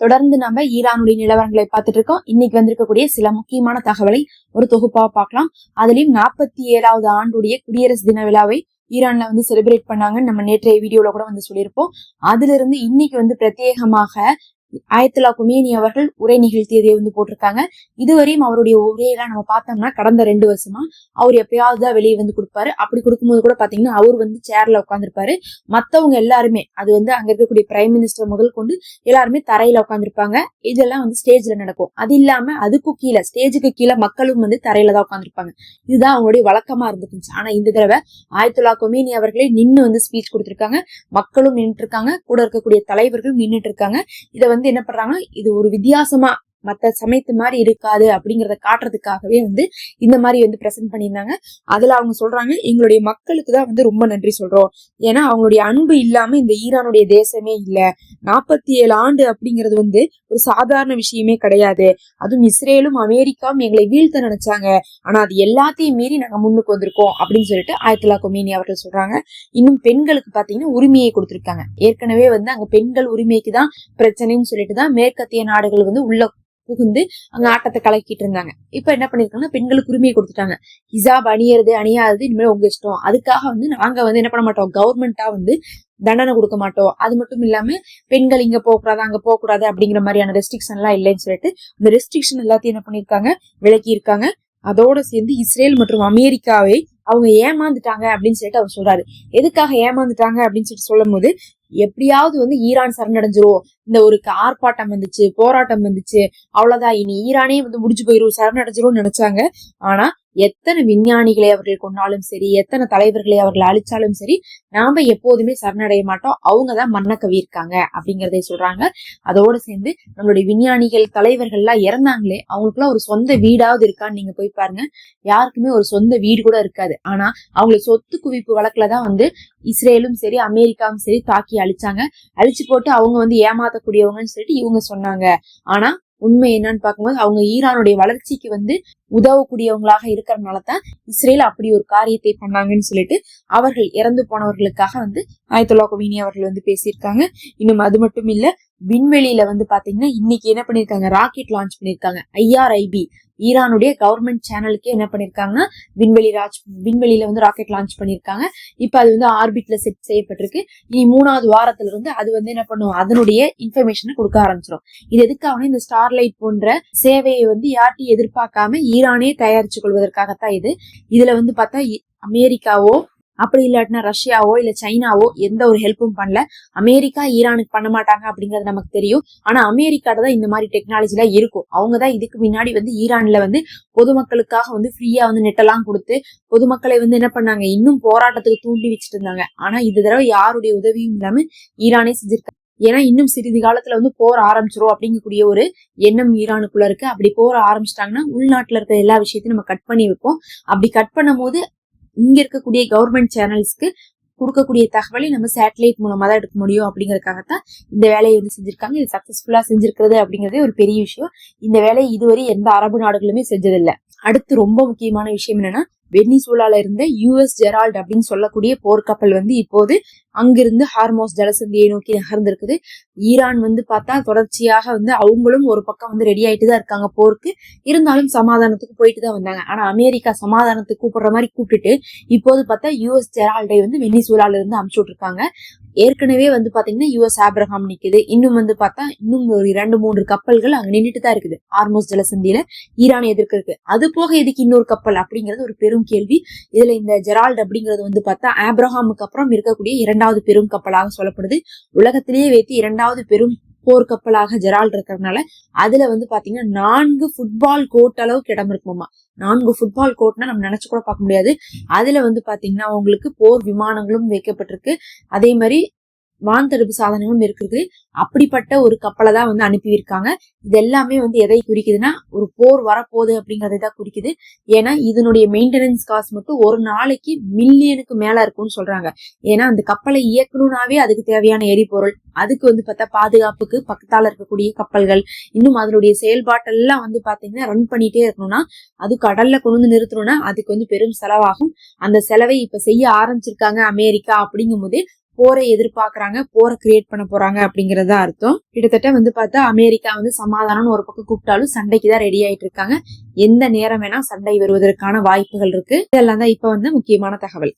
தொடர்ந்து நம்ம ஈரானுடைய நிலவரங்களை பார்த்துட்டு இருக்கோம். இன்னைக்கு வந்திருக்கக்கூடிய சில முக்கியமான தகவலை ஒரு தொகுப்பா பார்க்கலாம். அதுலயும் நாற்பத்தி ஏழாவது ஆண்டுடைய குடியரசு தின விழாவை ஈரான்ல வந்து செலிப்ரேட் பண்ணாங்கன்னு நம்ம நேற்றைய வீடியோல கூட வந்து சொல்லியிருப்போம். அதுல இருந்து இன்னைக்கு வந்து பிரத்யேகமாக ஆயத்துல்லா குமேனி அவர்கள் உரை நிகழ்த்தியதை வந்து போட்டிருக்காங்க. இதுவரையும் அவருடைய உரையெல்லாம் நம்ம பார்த்தோம்னா கடந்த ரெண்டு வருஷமா அவர் எப்பயாவது தான் வெளியே வந்து கொடுப்பாரு. அப்படி கொடுக்கும்போது கூட பாத்தீங்கன்னா அவர் வந்து சேர்ல உட்காந்துருப்பாரு மத்தவங்க எல்லாருமே அது வந்து அங்க இருக்கக்கூடிய பிரைம் மினிஸ்டர் முதல் கொண்டு எல்லாருமே தரையில உட்காந்துருப்பாங்க இதெல்லாம் வந்து ஸ்டேஜ்ல நடக்கும். அது இல்லாம அதுக்கும் கீழே ஸ்டேஜுக்கு கீழே மக்களும் வந்து தரையில தான் உட்காந்துருப்பாங்க இதுதான் அவங்களுடைய வழக்கமா இருந்துச்சு. ஆனா இந்த தடவை ஆயத்துல்லா கொமேனி அவர்களே நின்று வந்து ஸ்பீச் கொடுத்திருக்காங்க. மக்களும் நின்றுட்டு இருக்காங்க. கூட இருக்கக்கூடிய தலைவர்களும் நின்றுட்டு இருக்காங்க. இதை வந்து வந்து என்ன பண்றாங்க இது ஒரு வித்தியாசமா மத்த சமயத்து மாதிரி இருக்காது அப்படிங்கறத காட்டுறதுக்காகவே வந்து இந்த மாதிரி வந்து பிரசன்ட் பண்ணியிருந்தாங்க. அதுல அவங்க சொல்றாங்க எங்களுடைய மக்களுக்கு தான் வந்து ரொம்ப நன்றி சொல்றோம். ஏன்னா அவங்களுடைய அன்பு இல்லாம இந்த ஈரானுடைய தேசமே இல்ல. நாற்பத்தி ஏழு ஆண்டு அப்படிங்கிறது வந்து ஒரு சாதாரண விஷயமே கிடையாது. அதுவும் இஸ்ரேலும் அமெரிக்காவும் எங்களை வீழ்த்த நினைச்சாங்க. ஆனா அது எல்லாத்தையும் மீறி நாங்க முன்னுக்கு வந்திருக்கோம் அப்படின்னு சொல்லிட்டு ஆயத்துலா கொமேனி அவர்கள் சொல்றாங்க. இன்னும் பெண்களுக்கு பாத்தீங்கன்னா உரிமையை கொடுத்திருக்காங்க. ஏற்கனவே வந்து அங்க பெண்கள் உரிமைக்கு தான் பிரச்சனைன்னு சொல்லிட்டு தான் மேற்கத்திய நாடுகள் வந்து உள்ள புகுந்து அங்க ஆட்டத்தை கலக்கிட்டு இருந்தாங்க. இப்ப என்ன பண்ணிருக்காங்கன்னா பெண்களுக்கு உரிமையை கொடுத்துட்டாங்க. ஹிஜாப் அணியறது அணியாதது இனிமேல் உங்க இஷ்டம். அதுக்காக வந்து நாங்க வந்து என்ன பண்ண மாட்டோம்? கவர்மெண்டா வந்து தண்டனை கொடுக்க மாட்டோம். அது மட்டும் இல்லாம பெண்கள் இங்க போகக்கூடாது அங்க போகக்கூடாது அப்படிங்கிற மாதிரியான ரெஸ்ட்ரிக்ஷன் எல்லாம் இல்லைன்னு சொல்லிட்டு இந்த ரெஸ்ட்ரிக்ஷன் எல்லாத்தையும் என்ன பண்ணிருக்காங்க? விலக்கி இருக்காங்க. அதோட சேர்ந்து இஸ்ரேல் மற்றும் அமெரிக்காவை அவங்க ஏமாந்துட்டாங்க அப்படின்னு சொல்லிட்டு அவர் சொல்றாரு. எதுக்காக ஏமாந்துட்டாங்க அப்படின்னு சொல்லிட்டு சொல்லும் போது எப்படியாவது வந்து ஈரான் சரணடைஞ்சிரும். இந்த ஒரு ஆர்ப்பாட்டம் வந்துச்சு போராட்டம் வந்துச்சு. அவ்வளவுதான். இனி ஈரானே வந்து முடிஞ்சு போயிரும் சரணடைஞ்சிரும் நினைச்சாங்க. ஆனா எத்தனை விஞ்ஞானிகளை அவர்கள் கொண்டாலும் சரி எத்தனை தலைவர்களை அவர்கள் அழிச்சாலும் சரி நாம எப்போதுமே சரணடைய மாட்டோம். அவங்க தான் மன்னக்கவி இருக்காங்க அப்படிங்கறதை சொல்றாங்க. அதோடு சேர்ந்து நம்மளுடைய விஞ்ஞானிகள் தலைவர்கள்லாம் இறந்தாங்களே அவங்களுக்குலாம் ஒரு சொந்த வீடாவது இருக்கான்னு நீங்க போய் பாருங்க. யாருக்குமே ஒரு சொந்த வீடு கூட இருக்காது. ஆனா அவங்களை சொத்து குவிப்பு வழக்குல தான் வந்து இஸ்ரேலும் சரி அமெரிக்காவும் சரி தாக்கி அழிச்சாங்க. அழிச்சு போட்டு அவங்க வந்து ஏமாத்தக்கூடியவங்கன்னு சொல்லிட்டு இவங்க சொன்னாங்க. ஆனா உண்மை என்னன்னு பார்க்கும்போது அவங்க ஈரானுடைய வளர்ச்சிக்கு வந்து உதவக்கூடியவங்களாக இருக்கிறதுனால தான் இஸ்ரேல் அப்படி ஒரு காரியத்தை பண்ணாங்கன்னு சொல்லிட்டு அவர்கள் இறந்து போனவர்களுக்காக வந்து ஆயத்துல்லா கொமினி அவர்கள் வந்து பேசியிருக்காங்க. இன்னும் அது மட்டும் இல்ல விண்வெளியில வந்து பாத்தீங்கன்னா இன்னைக்கு என்ன பண்ணிருக்காங்க ராக்கெட் லான்ச் பண்ணிருக்காங்க ஐஆர்ஐபி ஈரானுடைய கவர்மெண்ட் சேனலுக்கே என்ன பண்ணிருக்காங்கன்னா விண்வெளி ராஜ் விண்வெளியில வந்து ராக்கெட் லான்ச் பண்ணிருக்காங்க. இப்ப அது வந்து ஆர்பிட்ல செட் செய்யப்பட்டிருக்கு. இனி மூணாவது வாரத்துல இருந்து அது வந்து என்ன பண்ணும் அதனுடைய இன்ஃபர்மேஷனை கொடுக்க ஆரம்பிச்சிடும் இது எதுக்காக இந்த ஸ்டார்லைட் போன்ற சேவையை வந்து யார்ட்டையும் எதிர்பார்க்காம ஈரானே தயாரிச்சு கொள்வதற்காகத்தான் இது. இதுல வந்து பார்த்தா அமெரிக்காவோ அப்படி இல்லாட்டினா ரஷ்யாவோ இல்ல சைனாவோ எந்த ஒரு ஹெல்ப்பும் பண்ணல. அமெரிக்கா ஈரானுக்கு பண்ண மாட்டாங்க அப்படிங்கிறது நமக்கு தெரியும். ஆனா அமெரிக்காட்ட தான் இந்த மாதிரி டெக்னாலஜி எல்லாம் இருக்கும். அவங்க தான் இதுக்கு முன்னாடி வந்து ஈரான்ல வந்து பொதுமக்களுக்காக வந்து ஃப்ரீயா வந்து நெட்டெல்லாம் கொடுத்து பொதுமக்களை வந்து என்ன பண்ணாங்க? இன்னும் போராட்டத்துக்கு தூண்டி வச்சுட்டு இருந்தாங்க. ஆனா இது தடவை யாருடைய உதவியும் இல்லாம ஈரானே செஞ்சிருக்காங்க ஏன்னா இன்னும் சிறிது காலத்துல வந்து போர் ஆரம்பிச்சிரும் அப்படிங்கக்கூடிய ஒரு எண்ணம் ஈரானுக்குள்ள இருக்கு. அப்படி போர் ஆரம்பிச்சிட்டாங்கன்னா உள்நாட்டுல இருக்கிற எல்லா விஷயத்தையும் நம்ம கட் பண்ணி வைப்போம். அப்படி கட் பண்ணும் போது இங்க இருக்கக்கூடிய கவர்மெண்ட் சேனல்ஸ்க்கு கொடுக்கக்கூடிய தகவலை நம்ம சேட்டலைட் மூலமா தான் எடுக்க முடியும் அப்படிங்கறக்காகத்தான் இந்த வேலையை வந்து செஞ்சிருக்காங்க. இது சக்சஸ்ஃபுல்லா செஞ்சிருக்கிறது அப்படிங்கறதே ஒரு பெரிய விஷயம். இந்த வேலையை இதுவரை எந்த அரபு நாடுகளுமே செஞ்சதில்லை. அடுத்து ரொம்ப முக்கியமான விஷயம் என்னன்னா வெனிசூலால இருந்த யூஎஸ் ஜெரால்ட் அப்படின்னு சொல்லக்கூடிய போர்க்கப்பல் வந்து இப்போது அங்கிருந்து ஹார்மோஸ் ஜலசந்தியை நோக்கி நகர்ந்திருக்குது. ஈரான் வந்து பார்த்தா தொடர்ச்சியாக வந்து அவங்களும் ஒரு பக்கம் வந்து ரெடி ஆயிட்டு தான் இருக்காங்க போருக்கு. இருந்தாலும் சமாதானத்துக்கு போயிட்டு தான் வந்தாங்க. ஆனா அமெரிக்கா சமாதானத்துக்கு கூப்பிடுற மாதிரி கூப்பிட்டுட்டு இப்போது பார்த்தா யூஎஸ் ஜெரால்டை வந்து வெனிசூலால இருந்து அமுச்சு விட்டுருக்காங்க. ஏற்கனவே வந்து பாத்தீங்கன்னா யூஎஸ் ஆப்ரஹாம் நிக்குது. இன்னும் வந்து பார்த்தா இன்னும் ஒரு இரண்டு மூன்று கப்பல்கள் அங்க நின்றுட்டு தான் இருக்குது. ஆர்மோஸ் ஜலசந்தியில ஈரானை எதிர்க்கிறது அது போக எதுக்கு இன்னொரு கப்பல் அப்படிங்கிறது ஒரு பெரும் கேள்வி. இதுல இந்த ஜெரால்ட் அப்படிங்கிறது வந்து பார்த்தா ஆப்ரஹாமுக்கு அப்புறம் இருக்கக்கூடிய இரண்டாவது பெரும் கப்பலாக சொல்லப்படுது. உலகத்திலேயே வைத்து இரண்டாவது பெரும் போர் கப்பலாக ஜெரால்ட் இருக்கிறதுனால அதுல வந்து பாத்தீங்கன்னா நான்கு ஃபுட்பால் கோர்ட் அளவுக்கு இடம் இருக்குமாமா நான்கு ஃபுட்பால் கோர்ட்னா நம்ம நினைச்சு கூட பார்க்க முடியாது. அதுல வந்து பாத்தீங்கன்னா உங்களுக்கு போர் விமானங்களும் வைக்கப்பட்டிருக்கு. அதே மாதிரி வான் தடுப்பு சாதனங்களும் இருக்குது. அப்படிப்பட்ட ஒரு கப்பலை தான் வந்து அனுப்பியிருக்காங்க. இது எல்லாமே வந்து எதை குறிக்குதுன்னா ஒரு போர் வரப்போகுது அப்படிங்கறதை தான் குறிக்குது. ஏன்னா இதனுடைய மெயின்டெனன்ஸ் காஸ்ட் மட்டும் ஒரு நாளைக்கு மில்லியனுக்கு மேல இருக்கும்னு சொல்றாங்க. ஏன்னா அந்த கப்பலை இயக்கணும்னாவே அதுக்கு தேவையான எரிபொருள் அதுக்கு வந்து பார்த்தா பாதுகாப்புக்கு பக்கத்தால இருக்கக்கூடிய கப்பல்கள் இன்னும் அதனுடைய செயல்பாட்டெல்லாம் வந்து பாத்தீங்கன்னா ரன் பண்ணிட்டே இருக்கணும்னா அது கடல்ல கொண்டு வந்து நிறுத்தணும்னா அதுக்கு வந்து பெரும் செலவாகும். அந்த செலவை இப்ப செய்ய ஆரம்பிச்சிருக்காங்க அமெரிக்கா அப்படிங்கும் போது போரை எதிர்பார்க்கறாங்க போரை கிரியேட் பண்ண போறாங்க அப்படிங்கறத அர்த்தம். கிட்டத்தட்ட வந்து பார்த்தா அமெரிக்கா வந்து சமாதானம்னு ஒரு பக்கம் கூப்பிட்டாலும் சண்டைக்கு தான் ரெடி ஆயிட்டு இருக்காங்க. எந்த நேரம் வேணா சண்டை வருவதற்கான வாய்ப்புகள் இருக்கு. இதெல்லாம் தான் இப்ப வந்து முக்கியமான தகவல்.